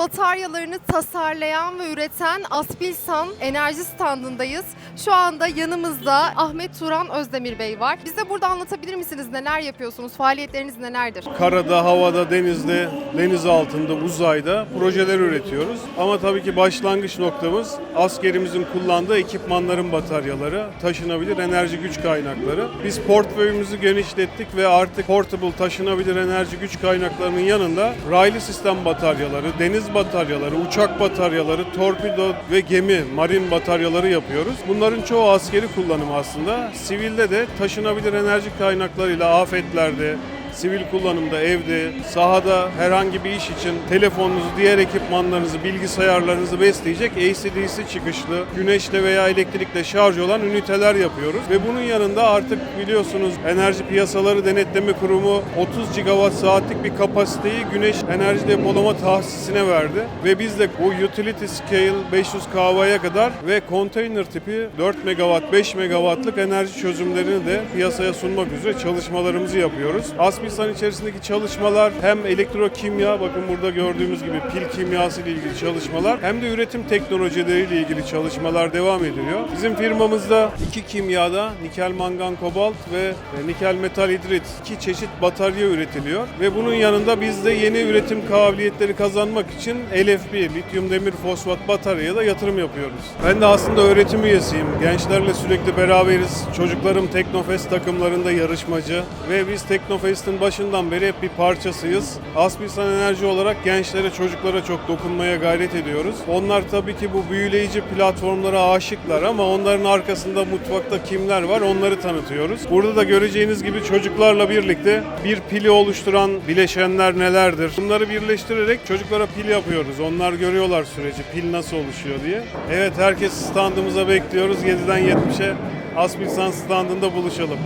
bataryalarını tasarlayan ve üreten Aspilsan enerji standındayız. Şu anda yanımızda Ahmet Turan Özdemir Bey var. Bize burada anlatabilir misiniz? Neler yapıyorsunuz? Faaliyetleriniz nelerdir? Karada, havada, denizde, deniz altında, uzayda projeler üretiyoruz. Ama tabii ki başlangıç noktamız askerimizin kullandığı ekipmanların bataryaları, taşınabilir enerji güç kaynakları. Biz portföyümüzü genişlettik ve artık portable taşınabilir enerji güç kaynaklarının yanında raylı sistem bataryaları, deniz bataryaları, uçak bataryaları, torpido ve gemi, marin bataryaları yapıyoruz. Bunların çoğu askeri kullanım aslında. Sivilde de taşınabilir enerji kaynaklarıyla afetlerde, sivil kullanımda, evde, sahada herhangi bir iş için telefonunuzu, diğer ekipmanlarınızı, bilgisayarlarınızı besleyecek AC/DC çıkışlı, güneşle veya elektrikle şarj olan üniteler yapıyoruz. Ve bunun yanında artık biliyorsunuz Enerji Piyasaları Denetleme Kurumu 30 gigawatt saatlik bir kapasiteyi güneş enerji depolama tahsisine verdi. Ve biz de bu utility scale 500 kV'ya kadar ve konteyner tipi 4 megawatt, 5 megawattlık enerji çözümlerini de piyasaya sunmak üzere çalışmalarımızı yapıyoruz. Aspilsan içerisindeki çalışmalar hem elektrokimya, bakın burada gördüğümüz gibi pil kimyası ile ilgili çalışmalar hem de üretim teknolojileriyle ilgili çalışmalar devam ediliyor. Bizim firmamızda iki kimyada nikel mangan kobalt ve nikel metal hidrit iki çeşit batarya üretiliyor ve bunun yanında biz de yeni üretim kabiliyetleri kazanmak için LFP, lityum demir fosfat bataryaya da yatırım yapıyoruz. Ben de aslında öğretim üyesiyim. Gençlerle sürekli beraberiz. Çocuklarım Teknofest takımlarında yarışmacı ve biz Teknofest'in başından beri hep bir parçasıyız. Aspilsan Enerji olarak gençlere, çocuklara çok dokunmaya gayret ediyoruz. Onlar tabii ki bu büyüleyici platformlara aşıklar ama onların arkasında mutfakta kimler var onları tanıtıyoruz. Burada da göreceğiniz gibi çocuklarla birlikte bir pili oluşturan bileşenler nelerdir? Bunları birleştirerek çocuklara pil yapıyoruz. Onlar görüyorlar süreci, pil nasıl oluşuyor diye. Evet herkes standımıza bekliyoruz. 7'den 70'e Aspilsan standında buluşalım.